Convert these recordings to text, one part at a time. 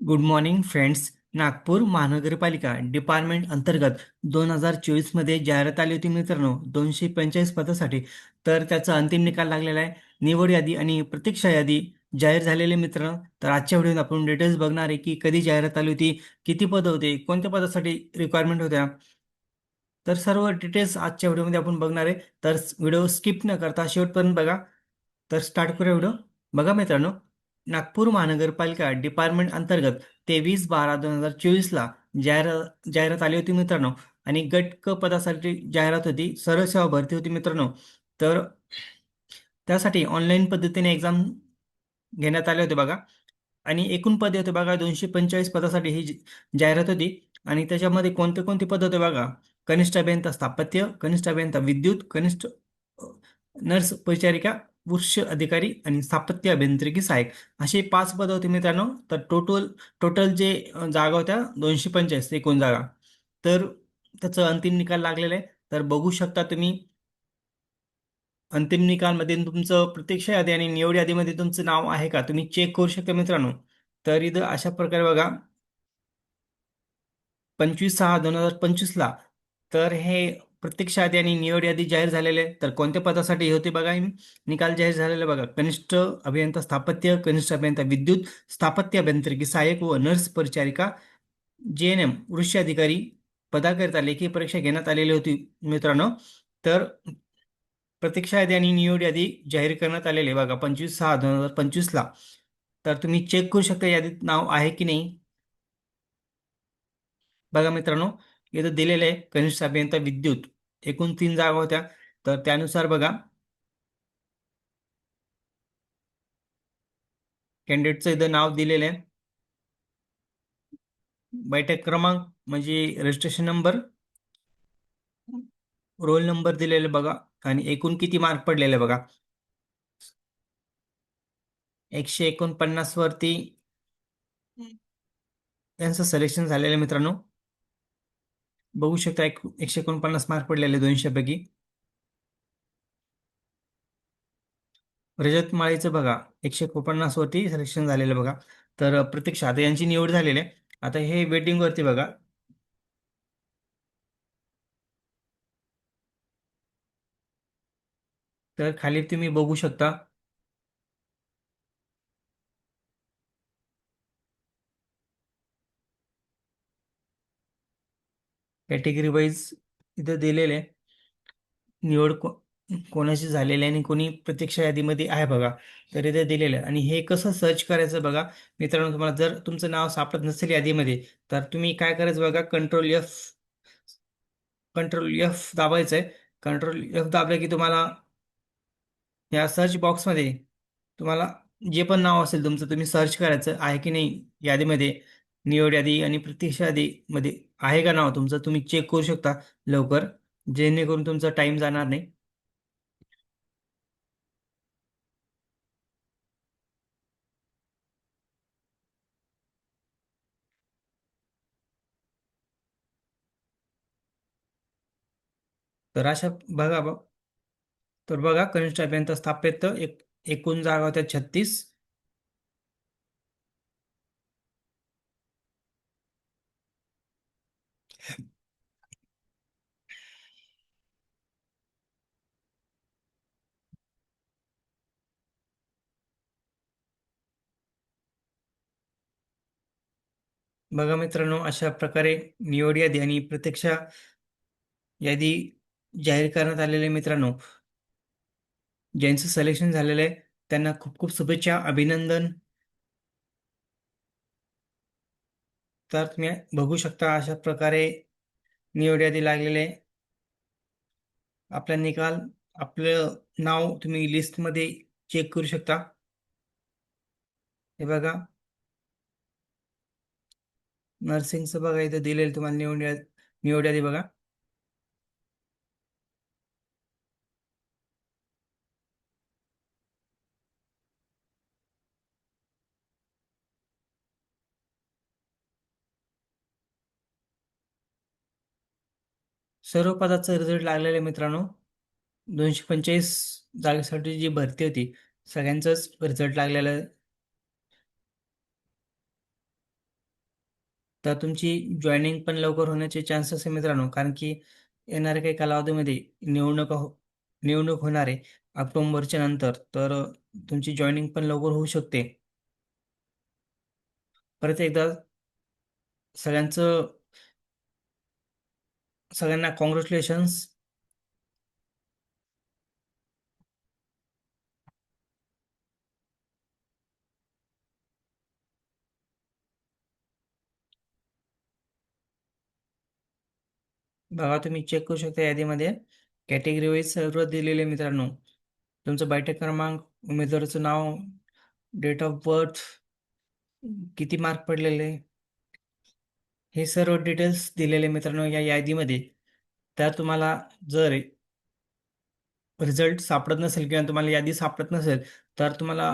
Good morning friends Nagpur महानगरपालिका department अंतर्गत दोन हजार चोवीसमध्ये जाहिरात आली होती मित्रांनो दोनशे पंचेचाळीस पदासाठी. तर त्याचा अंतिम निकाल लागलेला आहे. निवड यादी आणि प्रतीक्षा यादी जाहीर झालेले मित्र तर आजच्या व्हिडिओत आपण डिटेल्स बघणार आहे की कधी जाहिरात आली होती किती पदं होते कोणत्या पदासाठी रिक्वायरमेंट होत्या. तर सर्व डिटेल्स आजच्या व्हिडिओमध्ये आपण बघणार आहे. तर व्हिडिओ स्किप न करता शेवटपर्यंत बघा. तर स्टार्ट करूया व्हिडिओ. बघा मित्रांनो. नागपूर महानगरपालिका डिपार्टमेंट अंतर्गत तेवीस बारा दोन हजार चोवीसला जाहिरात जाहिरात आली होती मित्रांनो. आणि गट क पदासाठी जाहिरात होती सरळ सेवा भरती होती मित्रांनो. तर त्यासाठी ऑनलाईन पद्धतीने एक्झाम घेण्यात आले होते बघा. आणि एकूण पदे होते बघा दोनशे पंचेचाळीस पदासाठी ही जाहिरात होती. आणि त्याच्यामध्ये कोणते कोणते पद होते बघा? कनिष्ठ अभियंता स्थापत्य कनिष्ठ अभियंता विद्युत कनिष्ठ नर्स परिचारिका वृक्ष अधिकारी आणि स्थापत्य अभियांत्रिकी सहाय्यक. असे पाच पद होते मित्रांनो. तर टोटल टोटल जे जागा होत्या दोनशे पंचेचाळीस एकूण जागा. तर त्याचं अंतिम निकाल लागलेला आहे. तर बघू शकता तुम्ही अंतिम निकालमध्ये तुमचं प्रत्यक्ष यादी आणि निवड यादीमध्ये तुमचं नाव आहे का? तुम्ही चेक करू शकता मित्रांनो. तर इथं अशा प्रकारे बघा. पंचवीस सहा दोन हजार पंचवीसला. तर हे प्रत्यक्ष यादी आणि निवड यादी जाहीर झालेले तर कोणत्या पदासाठी होते बघा निकाल जाहीर झालेले बघा. कनिष्ठ अभियंता स्थापत्य कनिष्ठ अभियंता विद्युत स्थापत्य अभियांत्रिकी सहाय्यक व नर्स परिचारिका जे एन एम वृक्ष अधिकारी पदाकरिता लेखी परीक्षा घेण्यात आलेली होती मित्रांनो. तर प्रतीक्षा यादी आणि निवड यादी जाहीर करण्यात आलेली बघा पंचवीस सहा दोन हजार पंचवीसला. तर तुम्ही चेक करू शकता यादीत नाव आहे की नाही. बघा मित्रांनो. इथं दिलेलं आहे. कनिष्ठ अभियंता विद्युत एकूण तीन जागा होत्या. तर त्यानुसार बघा. कॅन्डिडेटचं इथं नाव दिलेलं आहे. बैठक क्रमांक म्हणजे रजिस्ट्रेशन नंबर रोल नंबर दिलेले बघा. आणि एकूण किती मार्क पडलेले बघा. एकशे एकोणपन्नास वरती यांचं सिलेक्शन झालेलं मित्रांनो. बघू शकता एक एकशे एकोणपन्नास मार्क पडलेले दोनशे पैकी रजत माळीचं बघा एकशे एकोणपन्नास वरती सिलेक्शन झालेलं बघा. तर प्रत्यक्ष आता यांची निवड झालेली आहे. आता हे वेटिंग वरती बघा. तर खाली तुम्ही बघू शकता. कॅटेगरी वाईज इथं दिलेले आहे. निवड को कोणाशी झालेली आहे आणि कोणी प्रत्यक्ष यादीमध्ये आहे बघा. तर इथे दिलेलं आहे. आणि हे कसं सर्च करायचं बघा. मित्रांनो तुम्हाला जर तुमचं नाव सापडत नसेल यादीमध्ये तर तुम्ही काय करायचं बघा. कंट्रोल एफ कंट्रोल एफ दाबायचं आहे. कंट्रोल एफ दाबलं की तुम्हाला या सर्च बॉक्समध्ये तुम्हाला जे पण नाव असेल तुमचं तुम्ही सर्च करायचं आहे की नाही यादीमध्ये. निवड यादी आणि प्रतीक्षा यादीमध्ये आहे का नाव तुमचं? तुम्ही चेक करू शकता लवकर. जेणेकरून तुमचा टाइम जाणार नाही. तर अशा बघा बघ तर बघा कनिष्ठ अभियंता स्थापित एक एकूण जागा होत्या छत्तीस. बघा मित्रांनो अशा प्रकारे निवड यादी आणि प्रत्यक्षा यादी जाहीर करण्यात आलेले मित्रांनो. ज्यांचं सिलेक्शन झालेलं आहे त्यांना खूप खूप शुभेच्छा अभिनंदन. तर तुम्ही बघू शकता अशा प्रकारे निवड्यादी लागलेले आपला निकाल आपलं नाव तुम्ही लिस्टमध्ये चेक करू शकता. हे बघा. नर्सिंगचं बघा इथं दिलेलं तुम्हाला निवड्या निवड्यादी बघा. सर्व पदाचा रिझल्ट लागलेले मित्रांनो. दोनशे पंचेचाळीस जागेसाठी जी भरती होती सगळ्यांचाच रिझल्ट लागलेला तर तुमची जॉईनिंग पण लवकर होण्याचे चान्सेस आहे मित्रांनो कारण की येणाऱ्या काही कालावधीमध्ये निवडणूक हो निवडणूक होणार आहे ऑक्टोंबरच्या नंतर. तर तुमची जॉईनिंग पण लवकर होऊ शकते. परत एकदा सगळ्यांचं सगळ्यांना कॉंग्रॅच्युलेशन्स बघा तुम्ही चेक करू शकता यादीमध्ये. कॅटेगरी वाईज सर्व दिलेले मित्रांनो. तुमचं बैठक क्रमांक उमेदवाराचं नाव डेट ऑफ बर्थ किती मार्क पडलेले? हे सर्व डिटेल्स दिलेले मित्रांनो या यादीमध्ये. त्या तुम्हाला जर रिझल्ट सापडत नसेल किंवा तुम्हाला यादी सापडत नसेल तर तुम्हाला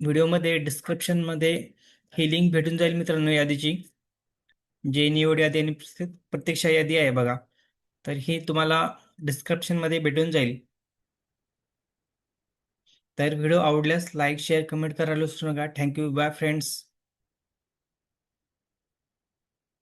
व्हिडिओमध्ये डिस्क्रिप्शनमध्ये ही लिंक भेटून जाईल मित्रांनो यादीची. जे निवड यादी आणि प्रत्यक्ष यादी आहे बघा तर ही तुम्हाला डिस्क्रिप्शनमध्ये भेटून जाईल. तर व्हिडिओ आवडल्यास लाईक शेअर कमेंट करायला विसरू नका. Thank you bye friends